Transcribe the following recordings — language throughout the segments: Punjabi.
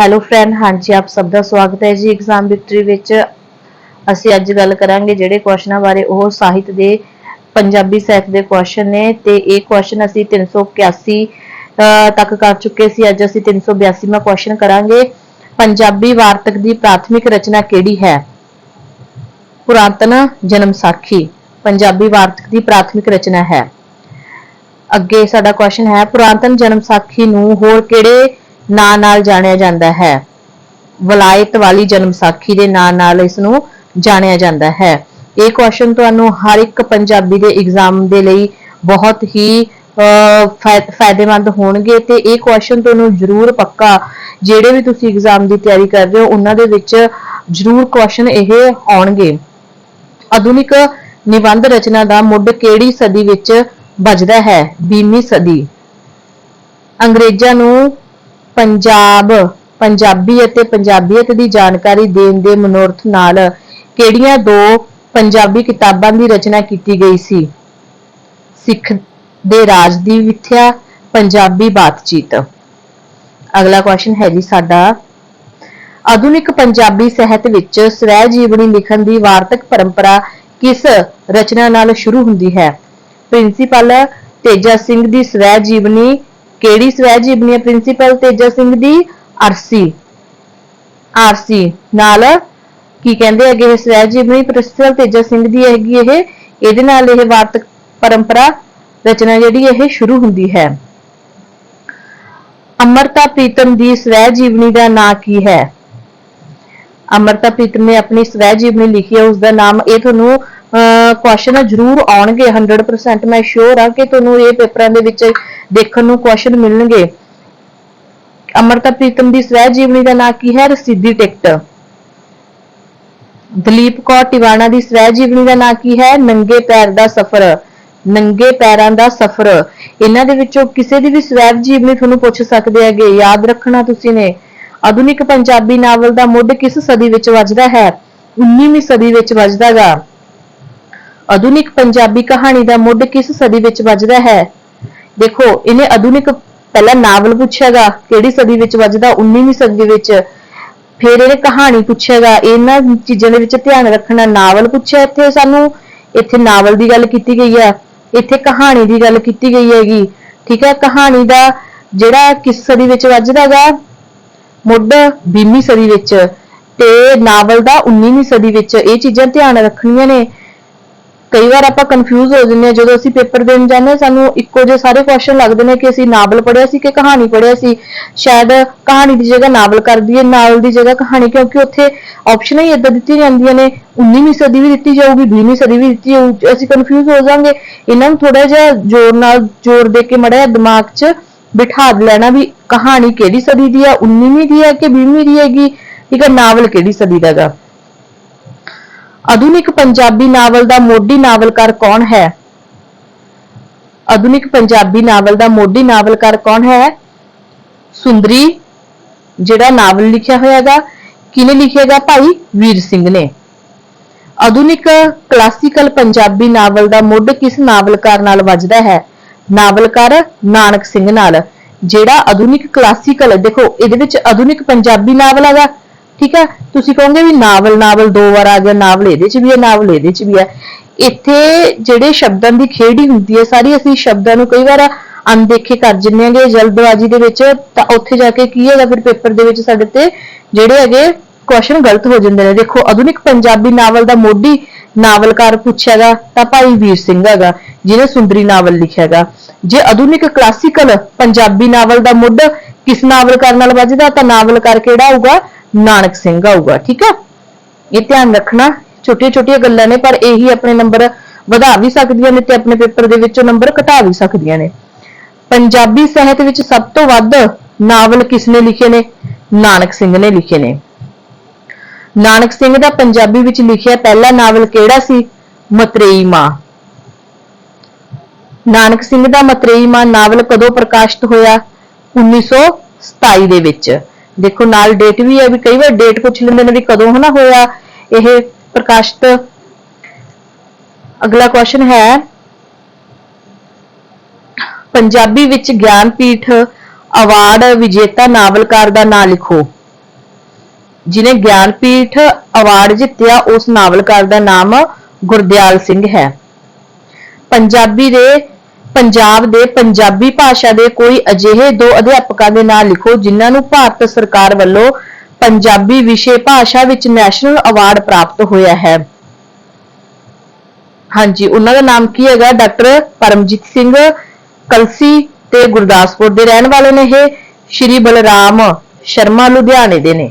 ਹੈਲੋ ਫਰੈਂਡ ਹਾਂਜੀ, ਆਪ ਸਭ ਦਾ ਸਵਾਗਤ ਹੈ ਜੀ ਐਗਜ਼ਾਮ ਵਿਕਟਰੀ ਵਿੱਚ। ਅਸੀਂ ਅੱਜ ਗੱਲ ਕਰਾਂਗੇ ਜਿਹੜੇ ਕੁਐਸਚਨਾਂ ਬਾਰੇ, ਉਹ ਸਾਹਿਤ ਦੇ, ਪੰਜਾਬੀ ਸਾਹਿਤ ਦੇ ਕੁਐਸਚਨ ਨੇ। ਤੇ ਇਹ ਕੁਐਸਚਨ ਅਸੀਂ 381 ਤੱਕ ਕਰ ਚੁੱਕੇ ਸੀ। ਅੱਜ ਅਸੀਂ 382ਵਾਂ ਕੁਐਸਚਨ ਕਰਾਂਗੇ। ਪੰਜਾਬੀ ਵਾਰਤਕ ਦੀ ਪ੍ਰਾਥਮਿਕ ਰਚਨਾ ਕਿਹੜੀ ਹੈ? ਪੁਰਾਤਨ ਜਨਮ ਸਾਖੀ, ਪੰਜਾਬੀ ਵਾਰਤਕ ਦੀ ਪ੍ਰਾਥਮਿਕ ਰਚਨਾ ਹੈ। ਅੱਗੇ ਸਾਡਾ ਕੁਐਸਚਨ ਹੈ, ਪੁਰਾਤਨ ਜਨਮ ਸਾਖੀ ਨੂੰ ਹੋਰ ਕਿਹੜੇ ਨਾਂ ਨਾਲ ਜਾਣਿਆ ਜਾਂਦਾ ਹੈ। ਵਲਾਇਤ ਵਾਲੀ ਜਨਮ ਸਾਖੀ ਦੇ ਨਾਂ ਨਾਲ ਇਸ ਨੂੰ ਜਾਣਿਆ ਜਾਂਦਾ ਹੈ। ਇਹ ਕੁਐਸਚਨ ਤੁਹਾਨੂੰ ਹਰ ਇੱਕ ਪੰਜਾਬੀ ਦੇ ਐਗਜ਼ਾਮ ਦੇ ਲਈ ਬਹੁਤ ਹੀ ਫਾਇਦੇਮੰਦ ਹੋਣਗੇ ਤੇ ਇਹ ਕੁਐਸਚਨ ਤੁਹਾਨੂੰ ਜ਼ਰੂਰ ਪੱਕਾ ਜਿਹੜੇ ਵੀ ਤੁਸੀਂ ਐਗਜ਼ਾਮ ਦੀ ਤਿਆਰੀ ਕਰ ਰਹੇ ਹੋ, ਉਹਨਾਂ ਦੇ ਵਿੱਚ ਜ਼ਰੂਰ ਕੁਐਸਚਨ ਇਹ ਆਉਣਗੇ। ਆਧੁਨਿਕ ਨਿਬੰਧ ਰਚਨਾ ਦਾ ਮੁੱਢ ਕਿਹੜੀ ਸਦੀ ਵਿੱਚ ਵੱਜਦਾ ਹੈ? 20ਵੀਂ ਸਦੀ। ਅੰਗਰੇਜ਼ਾਂ ਨੂੰ ਪੰਜਾਬ, ਪੰਜਾਬੀ ਅਤੇ ਪੰਜਾਬੀਅਤ ਦੀ ਜਾਣਕਾਰੀ ਦੇਣ ਦੇ ਮਨੋਰਥ ਨਾਲ ਕਿਹੜੀਆਂ ਦੋ ਪੰਜਾਬੀ ਕਿਤਾਬਾਂ ਦੀ ਰਚਨਾ ਕੀਤੀ ਗਈ ਸੀ? ਸਿੱਖ ਦੇ ਰਾਜ ਦੀ ਵਿਥਿਆ ਪੰਜਾਬੀ ਬਾਤਚੀਤ। ਅਗਲਾ ਕੁਐਸਚਨ ਹੈ ਜੀ ਸਾਡਾ। ਆਧੁਨਿਕ ਪੰਜਾਬੀ ਸਾਹਿਤ ਵਿੱਚ ਸਵੈ ਜੀਵਨੀ ਲਿਖਣ ਦੀ ਵਾਰਤਕ ਪਰੰਪਰਾ ਕਿਸ ਰਚਨਾ ਨਾਲ ਸ਼ੁਰੂ ਹੁੰਦੀ ਹੈ? ਪ੍ਰਿੰਸੀਪਲ ਤੇਜਾ ਸਿੰਘ ਦੀ ਸਵੈ ਜੀਵਨੀ ਕਿਹੜੀ ਸਵੈ ਜੀਵਨੀ ਹੈ ਪ੍ਰਿੰਸੀਪਲ ਤੇਜਾ ਸਿੰਘ ਦੀ ਅਰਸੀ ਆਰਸੀ ਨਾਲ ਕੀ ਕਹਿੰਦੇ ਹੈਗੇ ਇਹ ਸਵੈ ਜੀਵਨੀ? ਪ੍ਰਿੰਸੀਪਲ ਤੇਜਾ ਸਿੰਘ ਦੀ ਹੈਗੀ ਇਹ। ਇਹਦੇ ਨਾਲ ਇਹ ਵਾਰਤਕ ਪਰੰਪਰਾ, ਰਚਨਾ ਜਿਹੜੀ ਇਹ ਸ਼ੁਰੂ ਹੁੰਦੀ ਹੈ। ਅਮਰਤਾ ਪ੍ਰੀਤਮ ਦੀ ਸਵੈ ਜੀਵਨੀ ਦਾ ਨਾਂ ਕੀ ਹੈ? ਅਮਰਤਾ ਪ੍ਰੀਤਮ ਨੇ ਆਪਣੀ ਸਵੈ ਜੀਵਨੀ ਲਿਖੀ ਹੈ ਉਸ ਦਾ ਨਾਮ ਇਹ ਤੁਹਾਨੂੰ ਕੁਐਸਚਨ ਜ਼ਰੂਰ ਆਉਣਗੇ 100% ਮੈਂ ਸ਼ੋਰ ਹਾਂ ਕਿ ਤੁਹਾਨੂੰ ਇਹ ਪੇਪਰਾਂ ਦੇ ਵਿੱਚ ਦੇਖਣ ਨੂੰ ਕੁਐਸਚਨ ਮਿਲਣਗੇ। ਅਮਰਤਾ ਪ੍ਰੀਤਮ ਦੀ ਸਵੈ ਜੀਵਨੀ ਦਾ ਨਾਂ ਕੀ ਹੈ? ਰਸੀਦੀ ਟਿਕਟ। ਦਲੀਪ ਕੌਰ ਟਿਵਾਣਾ ਦੀ ਸਵੈ ਜੀਵਨੀ ਦਾ ਨਾਂ ਕੀ ਹੈ? ਨੰਗੇ ਪੈਰ ਦਾ ਸਫ਼ਰ। ਨੰਗੇ ਪੈਰਾਂ ਦਾ ਸਫ਼ਰ। ਇਹਨਾਂ ਦੇ ਵਿੱਚੋਂ ਕਿਸੇ ਦੀ ਵੀ ਸਵੈ ਜੀਵਨੀ ਤੁਹਾਨੂੰ ਪੁੱਛ ਸਕਦੇ ਹੈਗੇ। ਯਾਦ ਰੱਖਣਾ ਤੁਸੀਂ ਨੇ। ਆਧੁਨਿਕ ਪੰਜਾਬੀ ਨਾਵਲ ਦਾ ਮੁੱਢ ਕਿਸ ਸਦੀ ਵਿੱਚ ਵੱਜਦਾ ਹੈ? 19ਵੀਂ ਸਦੀ ਵਿੱਚ ਵੱਜਦਾਗਾ। ਆਧੁਨਿਕ ਪੰਜਾਬੀ ਕਹਾਣੀ ਦਾ ਮੁੱਢ ਕਿਸ ਸਦੀ ਵਿੱਚ ਵੱਜਦਾ ਹੈ? ਦੇਖੋ, ਇਹਨੇ ਆਧੁਨਿਕ ਪਹਿਲਾਂ ਨਾਵਲ ਪੁੱਛਿਆਗਾ, ਕਿਹੜੀ ਸਦੀ ਵਿੱਚ ਵੱਜਦਾ 19ਵੀਂ ਸਦੀ ਵਿੱਚ। ਫਿਰ ਇਹਨੇ ਕਹਾਣੀ ਪੁੱਛਿਆਗਾ, ਇਹਨਾਂ ਚੀਜ਼ਾਂ ਦੇ ਵਿੱਚ ਧਿਆਨ ਰੱਖਣਾ। ਨਾਵਲ ਪੁੱਛਿਆ ਇੱਥੇ ਸਾਨੂੰ, ਇੱਥੇ ਨਾਵਲ ਦੀ ਗੱਲ ਕੀਤੀ ਗਈ ਹੈ ਇੱਥੇ ਕਹਾਣੀ ਦੀ ਗੱਲ ਕੀਤੀ ਗਈ ਹੈਗੀ, ਠੀਕ ਹੈ ਕਹਾਣੀ ਦਾ ਜਿਹੜਾ ਕਿਸ ਸਦੀ ਵਿੱਚ ਵੱਜਦਾਗਾ, ਮੁੱਢ 20ਵੀਂ ਸਦੀ ਵਿੱਚ, ਤੇ ਨਾਵਲ ਦਾ 19ਵੀਂ ਸਦੀ ਵਿੱਚ। ਇਹ ਚੀਜ਼ਾਂ ਧਿਆਨ ਰੱਖਣੀਆਂ ਨੇ। ਕਈ ਵਾਰ ਆਪਾਂ ਕਨਫਿਊਜ਼ ਹੋ ਜਾਂਦੇ ਹਾਂ। ਜਦੋਂ ਅਸੀਂ ਪੇਪਰ ਦੇਣ ਜਾਂਦੇ ਹਾਂ, ਸਾਨੂੰ ਇੱਕੋ ਜਿਹੇ ਸਾਰੇ ਕੁਐਸਚਨ ਲੱਗਦੇ ਨੇ ਕਿ ਅਸੀਂ ਨਾਵਲ ਪੜ੍ਹਿਆ ਸੀ ਕਿ ਕਹਾਣੀ ਪੜ੍ਹਿਆ ਸੀ। ਸ਼ਾਇਦ ਕਹਾਣੀ ਦੀ ਜਗ੍ਹਾ ਨਾਵਲ ਕਰ ਦਈਏ ਨਾਵਲ ਦੀ ਜਗ੍ਹਾ ਕਹਾਣੀ, ਕਿਉਂਕਿ ਉੱਥੇ ਆਪਸ਼ਨਾਂ ਹੀ ਇਦਾਂ ਦਿੱਤੀਆਂ ਜਾਂਦੀਆਂ ਨੇ। 19ਵੀਂ ਸਦੀ ਵੀ ਦਿੱਤੀ ਜਾਊਗੀ 20ਵੀਂ ਸਦੀ ਵੀ ਦਿੱਤੀ ਜਾਊ ਅਸੀਂ ਕਨਫਿਊਜ਼ ਹੋ ਜਾਵਾਂਗੇ ਇਹਨਾਂ ਨੂੰ ਥੋੜਾ ਜਿਹਾ ਜ਼ੋਰ ਨਾਲ, ਜ਼ੋਰ ਦੇ ਕੇ ਮੜਿਆ ਦਿਮਾਗ 'ਚ ਬਿਠਾ ਲੈਣਾ ਵੀ ਕਹਾਣੀ ਕਿਹੜੀ ਸਦੀ ਦੀ ਆ 19ਵੀਂ ਦੀ ਆ ਕਿ 20ਵੀਂ ਦੀ ਹੈਗੀ। ਠੀਕ ਹੈ ਨਾਵਲ ਕਿਹੜੀ ਸਦੀ ਦਾ ਗਾ। ਆਧੁਨਿਕ ਪੰਜਾਬੀ ਨਾਵਲ ਦਾ ਮੋਢੀ ਨਾਵਲਕਾਰ ਕੌਣ ਹੈ? ਆਧੁਨਿਕ ਪੰਜਾਬੀ ਨਾਵਲ ਦਾ ਮੋਢੀ ਨਾਵਲਕਾਰ ਕੌਣ ਹੈ? ਸੁੰਦਰੀ, ਜਿਹੜਾ ਨਾਵਲ ਲਿਖਿਆ ਹੋਇਆਗਾ ਕਿਨੇ ਲਿਖਿਆਗਾ ਭਾਈ? ਵੀਰ ਸਿੰਘ ਨੇ। ਆਧੁਨਿਕ ਕਲਾਸੀਕਲ ਪੰਜਾਬੀ ਨਾਵਲ ਦਾ ਮੁੱਢ ਕਿਸ ਨਾਵਲਕਾਰ ਨਾਲ ਵੱਜਦਾ ਹੈ? ਨਾਵਲਕਾਰ ਨਾਨਕ ਸਿੰਘ ਨਾਲ। ਜਿਹੜਾ ਆਧੁਨਿਕ ਕਲਾਸੀਕਲ ਦੇਖੋ, ਇਹਦੇ ਵਿੱਚ ਆਧੁਨਿਕ ਪੰਜਾਬੀ ਨਾਵਲ ਹੈਗਾ। ਠੀਕ ਹੈ? ਤੁਸੀਂ ਕਹੋਗੇ ਵੀ ਨਾਵਲ ਨਾਵਲ ਦੋ ਵਾਰ ਆ ਗਿਆ, ਨਾਵਲ ਇਹਦੇ ਚ ਵੀ ਹੈ, ਨਾਵਲ ਇਹਦੇ ਚ ਵੀ ਹੈ। ਇੱਥੇ ਜਿਹੜੇ ਸ਼ਬਦਾਂ ਦੀ ਖੇੜੀ ਹੁੰਦੀ ਹੈ, ਸਾਰੀ ਅਸੀਂ ਸ਼ਬਦਾਂ ਨੂੰ ਕਈ ਵਾਰ ਅਣਦੇਖੇ ਕਰ ਜਿੰਨੇ ਹੈਗੇ, ਜਲਦਬਾਜ਼ੀ ਦੇ ਵਿੱਚ, ਤਾਂ ਉੱਥੇ ਜਾ ਕੇ ਕੀ ਹੈਗਾ? ਫਿਰ ਪੇਪਰ ਦੇ ਵਿੱਚ ਸਾਡੇ ਤੇ ਜਿਹੜੇ ਹੈਗੇ ਕੁਐਸਚਨ ਗਲਤ ਹੋ ਜਾਂਦੇ ਨੇ। ਦੇਖੋ, ਆਧੁਨਿਕ ਪੰਜਾਬੀ ਨਾਵਲ ਦਾ ਮੋਢੀ ਨਾਵਲਕਾਰ ਪੁੱਛਿਆਗਾ ਤਾਂ ਭਾਈ ਵੀਰ ਸਿੰਘ ਹੈਗਾ, ਜਿਹਨੇ ਸੁੰਦਰੀ ਨਾਵਲ ਲਿਖਿਆਗਾ ਜੇ ਆਧੁਨਿਕ ਕਲਾਸੀਕਲ ਪੰਜਾਬੀ ਨਾਵਲ ਦਾ ਮੁੱਢ ਕਿਸ ਨਾਵਲਕਾਰ ਨਾਲ ਵੱਜਦਾ, ਤਾਂ ਨਾਵਲਕਾਰ ਕਿਹੜਾ ਹੋਊਗਾ ਨਾਨਕ ਸਿੰਘ ਆਊਗਾ, ਠੀਕ ਹੈ ਇਹ ਧਿਆਨ ਰੱਖਣਾ ਛੋਟੀਆਂ ਛੋਟੀਆਂ ਗੱਲਾਂ ਨੇ, ਪਰ ਇਹੀ ਆਪਣੇ ਨੰਬਰ ਵਧਾ ਵੀ ਸਕਦੀਆਂ ਨੇ ਤੇ ਆਪਣੇ ਪੇਪਰ ਦੇ ਵਿੱਚੋਂ ਨੰਬਰ ਘਟਾ ਵੀ ਸਕਦੀਆਂ ਨੇ। ਪੰਜਾਬੀ ਸਾਹਿਤ ਵਿੱਚ ਸਭ ਤੋਂ ਵੱਧ ਨਾਵਲ ਕਿਸ ਨੇ ਲਿਖੇ ਨੇ? ਨਾਨਕ ਸਿੰਘ ਨੇ ਲਿਖੇ ਨੇ। ਨਾਨਕ ਸਿੰਘ ਦਾ ਪੰਜਾਬੀ ਵਿੱਚ ਲਿਖਿਆ ਪਹਿਲਾ ਨਾਵਲ ਕਿਹੜਾ ਸੀ? ਮਤਰੇਈ ਮਾਂ। ਨਾਨਕ ਸਿੰਘ ਦਾ ਮਤਰੇਈ ਮਾਂ ਨਾਵਲ ਕਦੋਂ ਪ੍ਰਕਾਸ਼ਿਤ ਹੋਇਆ? 1927 ਦੇ ਵਿੱਚ। ਦੇਖੋ ਨਾਲ ਡੇਟ ਵੀ ਹੈ ਵੀ ਕਈ ਵਾਰ ਡੇਟ ਪੁੱਛ ਲੈਂਦੇ ਨੇ ਵੀ ਕਦੋਂ ਹਨਾ ਹੋਇਆ, ਇਹ ਪ੍ਰਕਾਸ਼ਿਤ। ਅਗਲਾ ਕੁਐਸਚਨ ਹੈ, ਪੰਜਾਬੀ ਵਿੱਚ ਗਿਆਨਪੀਠ ਅਵਾਰਡ ਵਿਜੇਤਾ ਨਾਵਲਕਾਰ ਦਾ ਨਾਮ ਲਿਖੋ। ਜਿਨੇ ਗਿਆਨਪੀਠ ਅਵਾਰਡ ਜਿੱਤਿਆ, ਉਸ ਨਾਵਲਕਾਰ ਦਾ ਨਾਮ ਗੁਰਦਿਆਲ ਸਿੰਘ ਹੈ। ਪੰਜਾਬੀ ਦੇ ਪੰਜਾਬ ਦੇ ਪੰਜਾਬੀ ਭਾਸ਼ਾ ਦੇ ਕੋਈ ਅਜਿਹੇ ਦੋ ਅਧਿਆਪਕਾਂ ਦੇ ਨਾਂ ਲਿਖੋ ਜਿਨ੍ਹਾਂ ਨੂੰ ਭਾਰਤ ਸਰਕਾਰ ਵੱਲੋਂ ਪੰਜਾਬੀ ਵਿਸ਼ੇ ਭਾਸ਼ਾ ਵਿੱਚ ਨੈਸ਼ਨਲ ਅਵਾਰਡ ਪ੍ਰਾਪਤ ਹੋਇਆ ਹੈ। ਹਾਂਜੀ, ਉਹਨਾਂ ਦਾ ਨਾਮ ਕੀ ਹੈਗਾ? ਡਾਕਟਰ ਪਰਮਜੀਤ ਸਿੰਘ ਕਲਸੀ ਤੇ ਗੁਰਦਾਸਪੁਰ ਦੇ ਰਹਿਣ ਵਾਲੇ ਨੇ ਇਹ। ਸ਼੍ਰੀ ਬਲਰਾਮ ਸ਼ਰਮਾ ਲੁਧਿਆਣੇ ਦੇ ਨੇ।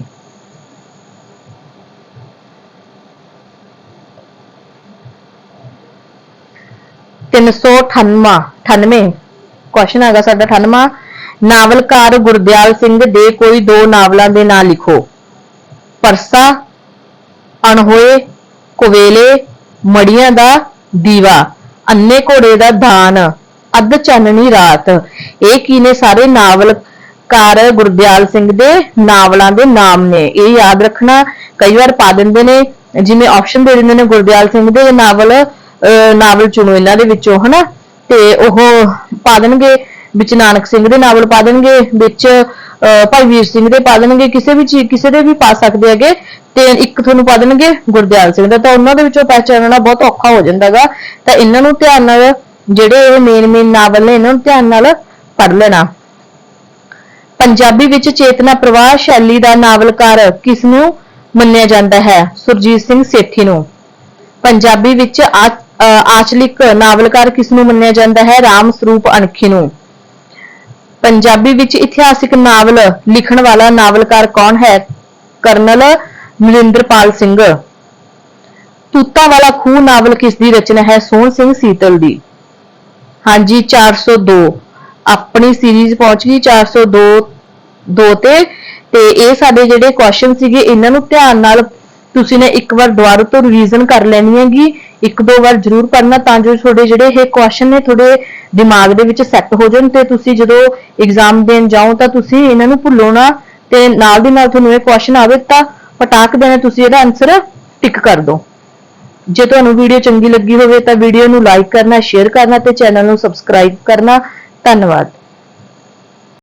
ਤਿੰਨ ਸੌ 98 ਕੁਐਸਚਨ ਹੈਗਾ ਸਾਡਾ 98 ਨਾਵਲਕਾਰ ਗੁਰਦਿਆਲ ਸਿੰਘ ਦੇ ਕੋਈ ਦੋ ਨਾਵਲਾਂ ਦੇ ਨਾਂ ਲਿਖੋ। ਪਰਸਾ, ਅਣਹੋਏ, ਕੁਵੇਲੇ, ਮੜੀਆਂ ਦਾ ਦੀਵਾ, ਅੰਨੇ ਘੋੜੇ ਦਾ ਦਾਨ, ਅੱਧ ਚਾਨਣੀ ਰਾਤ। ਇਹ ਕੀ ਨੇ ਸਾਰੇ ਨਾਵਲਕਾਰ ਗੁਰਦਿਆਲ ਸਿੰਘ ਦੇ ਨਾਵਲਾਂ ਦੇ ਨਾਮ ਨੇ। ਇਹ ਯਾਦ ਰੱਖਣਾ, ਕਈ ਵਾਰ ਪਾ ਦਿੰਦੇ ਨੇ, ਜਿਵੇਂ ਆਪਸ਼ਨ ਦੇ ਦਿੰਦੇ ਨੇ ਗੁਰਦਿਆਲ ਸਿੰਘ ਦੇ ਨਾਵਲ। ਨਾਵਲ ਚੁਣੋ ਇਹਨਾਂ ਦੇ ਵਿੱਚੋਂ, ਹਨਾ? ਤੇ ਉਹ ਪਾ ਦੇਣਗੇ, ਵਿੱਚ ਨਾਨਕ ਸਿੰਘ ਦੇ ਨਾਵਲ ਪਾ ਦੇਣਗੇ, ਵਿੱਚ ਭਾਈ ਵੀਰ ਸਿੰਘ ਦੇ ਪਾ ਦੇਣਗੇ, ਕਿਸੇ ਵੀ ਕਿਸੇ ਦੇ ਵੀ ਪਾ ਸਕਦੇ ਹੈਗੇ, ਤੇ ਇੱਕ ਤੁਹਾਨੂੰ ਪਾ ਦੇਣਗੇ ਗੁਰਦਿਆਲ ਸਿੰਘ ਦਾ। ਤਾਂ ਉਹਨਾਂ ਦੇ ਵਿੱਚੋਂ ਪਹਿਚਾਨਣਾ ਬਹੁਤ ਔਖਾ ਹੋ ਜਾਂਦਾਗਾ। ਤਾਂ ਇਹਨਾਂ ਨੂੰ ਧਿਆਨ ਨਾਲ, ਜਿਹੜੇ ਇਹ ਮੇਨ ਮੇਨ ਨਾਵਲ ਨੇ, ਇਹਨਾਂ ਨੂੰ ਧਿਆਨ ਨਾਲ ਪੜ੍ਹ ਲੈਣਾ। ਪੰਜਾਬੀ ਵਿੱਚ ਚੇਤਨਾ ਪ੍ਰਵਾਹ ਸ਼ੈਲੀ ਦਾ ਨਾਵਲਕਾਰ ਕਿਸ ਨੂੰ ਮੰਨਿਆ ਜਾਂਦਾ ਹੈ? ਸੁਰਜੀਤ ਸਿੰਘ ਸੇਠੀ ਨੂੰ। ਪੰਜਾਬੀ ਵਿੱਚ ਆਚਲਿਕ ਨਾਵਲਕਾਰ ਕਿਸ ਨੂੰ ਮੰਨਿਆ ਜਾਂਦਾ ਹੈ? ਰਾਮ ਸਰੂਪ ਅਣਖੀ ਨੂੰ। ਪੰਜਾਬੀ ਵਿੱਚ ਇਤਿਹਾਸਿਕ ਨਾਵਲ ਲਿਖਣ ਵਾਲਾ ਨਾਵਲਕਾਰ ਕੌਣ ਹੈ? ਕਰਨਲ ਮਨਿੰਦਰਪਾਲ ਸਿੰਘ। ਤੂਤਾਂ ਵਾਲਾ ਖੂਹ ਨਾਵਲ ਕਿਸ ਦੀ ਰਚਨਾ ਹੈ? ਸੋਹਣ ਸਿੰਘ ਸੀਤਲ ਦੀ। ਹਾਂਜੀ 402 ਆਪਣੀ ਸੀਰੀਜ਼ ਪਹੁੰਚ ਗਈ 402 ਦੋ ਤੇ ਤੇ ਇਹ ਸਾਡੇ ਜਿਹੜੇ ਕੁਐਸਚਨ ਸੀਗੇ, ਇਹਨਾਂ ਨੂੰ ਧਿਆਨ ਨਾਲ ਤੁਸੀਂ ਨੇ ਇੱਕ ਵਾਰ ਦੁਬਾਰਾ ਤੋਂ ਰਿਵੀਜ਼ਨ ਕਰ ਲੈਣੀ ਹੈਗੀ, ਇੱਕ ਦੋ ਵਾਰ ਜ਼ਰੂਰ ਪੜ੍ਹਨਾ ਤਾਂ ਜੋ ਤੁਹਾਡੇ ਜਿਹੜੇ ਇਹ ਕੁਐਸਚਨ ਨੇ ਤੁਹਾਡੇ ਦਿਮਾਗ ਦੇ ਵਿੱਚ ਸੈੱਟ ਹੋ ਜਾਣ ਤੇ ਤੁਸੀਂ ਜਦੋਂ ਐਗਜ਼ਾਮ ਦੇਣ ਜਾਓ ਤਾਂ ਤੁਸੀਂ ਇਹਨਾਂ ਨੂੰ ਭੁੱਲੋ ਨਾ ਤੇ ਨਾਲ ਦੀ ਨਾਲ ਤੁਹਾਨੂੰ ਇਹ ਕੁਐਸਚਨ ਆਵੇ ਤਾਂ ਪਟਾਕ ਦੇਣਾ, ਤੁਸੀਂ ਇਹਦਾ ਆਨਸਰ ਟਿਕ ਕਰ ਦਿਓ। ਜੇ ਤੁਹਾਨੂੰ ਵੀਡੀਓ ਚੰਗੀ ਲੱਗੀ ਹੋਵੇ ਤਾਂ ਵੀਡੀਓ ਨੂੰ ਲਾਈਕ ਕਰਨਾ ਸ਼ੇਅਰ ਕਰਨਾ ਤੇ ਚੈਨਲ ਨੂੰ ਸਬਸਕ੍ਰਾਈਬ ਕਰਨਾ। ਧੰਨਵਾਦ।